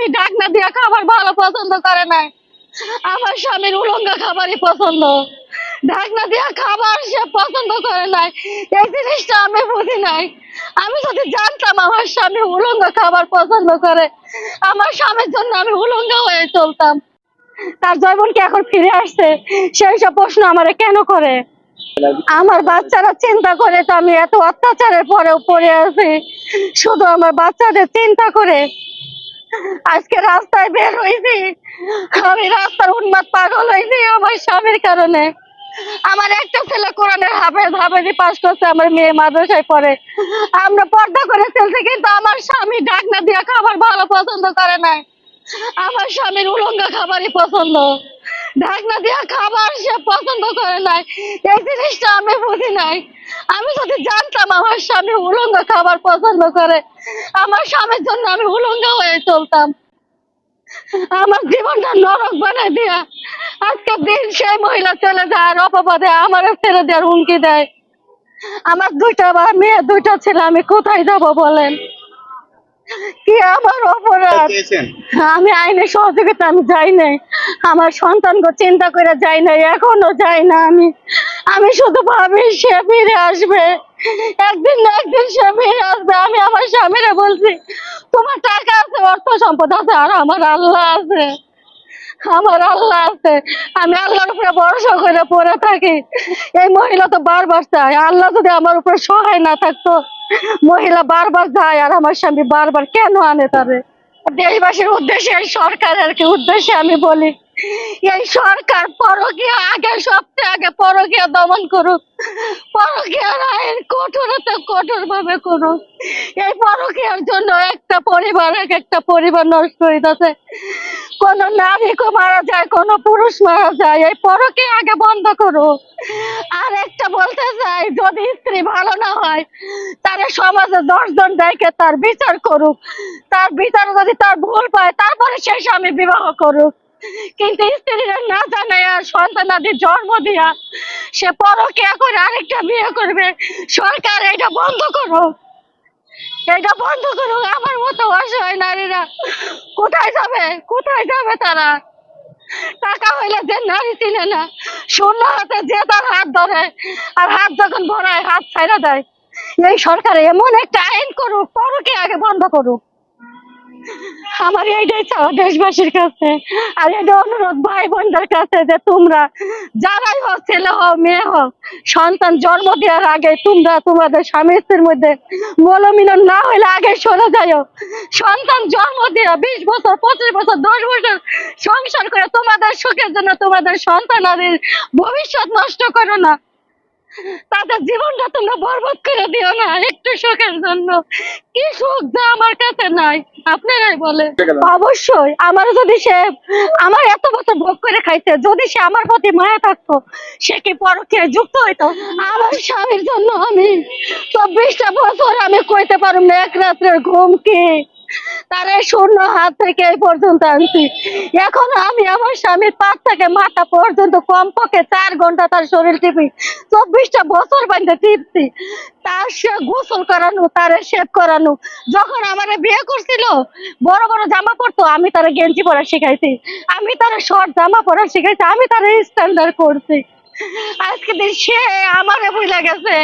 স্বামী ডাকনা দিয়া খাবার ভালো পছন্দ করে নাই। আমার স্বামীর উলঙ্গা খাবারই পছন্দ। ঢাকনা দিয়া খাবার সে পছন্দ করে নাই। এই জিনিসটা আমি বুঝি নাই। আমি যদি জানতাম আমার স্বামী উলঙ্গা খাবার পছন্দ করে, আমার স্বামীর জন্য আমি উলঙ্গা হয়ে চলতাম। তার জয়বন কি এখন ফিরে আসছে? সেই সব প্রশ্ন আমারে কেন করে? আমার বাচ্চারা চিন্তা করে তো আমি এত অত্যাচারের পরেও পড়ে আছি। শুধু আমার বাচ্চাদের চিন্তা করে। আজকে রাস্তায় বের হয়েছি আমি রাস্তার উন্মাদ পাগল হয়েছি আমার স্বামীর কারণে। আমার একটা ছেলে কোরআনের হাফেজ হাফেজি পাস করছে, আমার মেয়ে মাদ্রাসায় পড়ে। আমরা পর্দা করে চলছি কিন্তু আমার স্বামী ডাকনা দিয়া খাবার ভালো পছন্দ করে নাই। আমার স্বামীর উলঙ্গা খাবারই পছন্দ। ঢাকনা দিয়া খাবার সে পছন্দ করে নাই। এই জিনিসটা আমি বুঝি নাই। আমি যদি জানতাম আমার স্বামী উলঙ্গা খাবার পছন্দ করে, আমার স্বামীর জন্য আমি উলঙ্গা চলতাম। আমার জীবনটা নরক বানায় দিয়া আজকে দিন সেই মহিলা চলে যায় আর অপবাদে আমার ছেড়ে দেওয়ার হুমকি দেয়। আমার দুইটা বা মেয়ে দুইটা ছেলে আমি কোথায় যাব বলেন? কি আমার অপরাধ? আমি আইনের সহযোগিতা আমি যাই নাই। আমার সন্তানকে চিন্তা করে যাই নাই এখনও যাই না আমি। আমি শুধু ভাবি সে ফিরে আসবে। একদিন না একদিন সে ফিরে আসবে। আমি আমার স্বামীরা বলছি তোমার টাকা অর্থ সম্পদ আছে, আর আমার আল্লাহ আছে। আমার আল্লাহ আছে। আমি আল্লাহর উপরে ভরসা করে পড়ে থাকি। এই মহিলা তো বারবার চায়। আল্লাহ যদি আমার উপরে সহায় না থাকতো, মহিলা বারবার যায় আর আমার স্বামী বারবার কেন আনে তারে? দেশবাসীর উদ্দেশ্যে সরকারের কি উদ্দেশ্যে আমি বলি? এই সরকার পরকীয়া, আগে সবচেয়ে আগে পরকীয়া দমন করুক। পরকীয়ার আইন কঠোরতা কঠোর ভাবে করুক। এই পরকীয়ার জন্য একটা পরিবার, এক একটা পরিবার নষ্ট হইতেছে কোন নারীকে মারা যায়, কোন পুরুষ মারা যায়, এই পরকে আগে বন্ধ করো আর একটা বলতে চাই, যদি স্ত্রী ভালো না হয় তারে সমাজে দশজন দেখে তার বিচার করুক। তার বিচার যদি তার ভুল পায়, তারপরে সে স্বামী বিবাহ করুক। কিন্তু স্ত্রীরা না জানে আর সন্তানাদের জন্ম দিয়া সে পরকিয়া করে আরেকটা বিয়ে করবে। সরকার এটা বন্ধ করো এটা বন্ধ করো আমার মতো অসহায় নারীরা কোথায় যাবে? কোথায় যাবে তারা? টাকা হইলে যে নারী চিনে না, শূন্য হাতে যে তার হাত ধরে, আর হাত যখন ভরায় হাত ছাইড়া দেয়। এই সরকার এমন একটা আইন করুক, পরকে আগে বন্ধ করুক। আমার এইটাই চাওয়া দেশবাসীর কাছে। আর এটা অনুরোধ ভাই বোনদের কাছে যে তোমরা যারাই হোক, ছেলে হোক, মেয়ে হোক, সন্তান জন্ম দেওয়ার আগে তোমরা তোমাদের স্বামী স্ত্রীর মধ্যে মলমিলন না হলে আগে সরে যাও সন্তান জন্ম দেওয়া বিশ বছর, পঁচিশ বছর, দশ বছর সংসার করে তোমাদের সুখের জন্য তোমাদের সন্তানাদের ভবিষ্যৎ নষ্ট করো না। তাদের জীবনটা তোমরা বরবাদ করে দিও না একটু সুখের জন্য। কি সুখ যা আমার কাছে নাই আপনারাই বলেন। অবশ্যই আমার যদি সে আমার এত বছর ভোগ করে খাইছে যদি সে আমার প্রতি মায়া থাকতো সে কি পরকে যুক্ত হইতো? আমার স্বামীর জন্য আমি চব্বিশটা বছর আমি কইতে পারুম না এক রাত্রের ঘুম কি? তারে শূন্য হাত থেকে এই পর্যন্ত আনছি। এখন আমি আমার স্বামীর পাত থেকে মাথা পর্যন্ত কমপক্ষে চার ঘণ্টা তার শরীর টিপি, চব্বিশটা বছর বান্ধে টিপছি। তার সে গোসল করানো, তারে শেভ করানো, যখন আমার বিয়ে করছিল, বড় বড় জামা পরতো, আমি তারে গেঞ্জি পরা শিখাইছি। আমি তারে শর্ট জামা পরা শিখাইছি, আমি তারে স্ট্যান্ডার্ড করছি। আজকে দিন সে আমারে ভুলে গেছে।